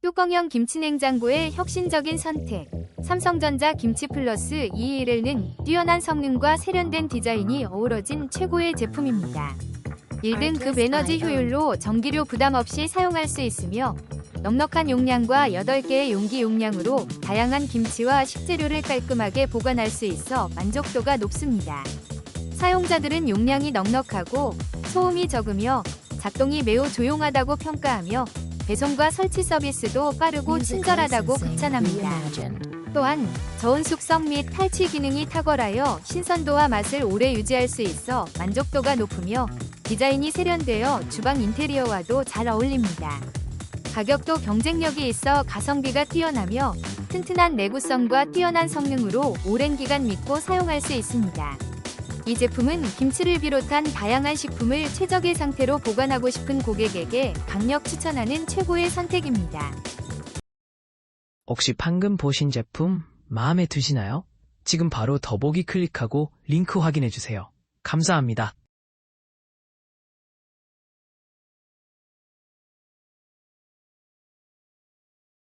뚜껑형 김치냉장고의 혁신적인 선택. 삼성전자 김치 플러스 211은 뛰어난 성능과 세련된 디자인이 어우러진 최고의 제품입니다. 1등급 에너지 효율로 전기료 부담 없이 사용할 수 있으며 넉넉한 용량과 8개의 용기 용량으로 다양한 김치와 식재료를 깔끔하게 보관할 수 있어 만족도가 높습니다. 사용자들은 용량이 넉넉하고 소음이 적으며 작동이 매우 조용하다고 평가하며 배송과 설치 서비스도 빠르고 친절하다고 극찬합니다. 또한 저온 숙성 및 탈취 기능이 탁월하여 신선도와 맛을 오래 유지할 수 있어 만족도가 높으며 디자인이 세련되어 주방 인테리어와도 잘 어울립니다. 가격도 경쟁력이 있어 가성비가 뛰어나며 튼튼한 내구성과 뛰어난 성능으로 오랜 기간 믿고 사용할 수 있습니다. 이 제품은 김치를 비롯한 다양한 식품을 최적의 상태로 보관하고 싶은 고객에게 강력 추천하는 최고의 선택입니다. 혹시 방금 보신 제품 마음에 드시나요? 지금 바로 더보기 클릭하고 링크 확인해 주세요. 감사합니다.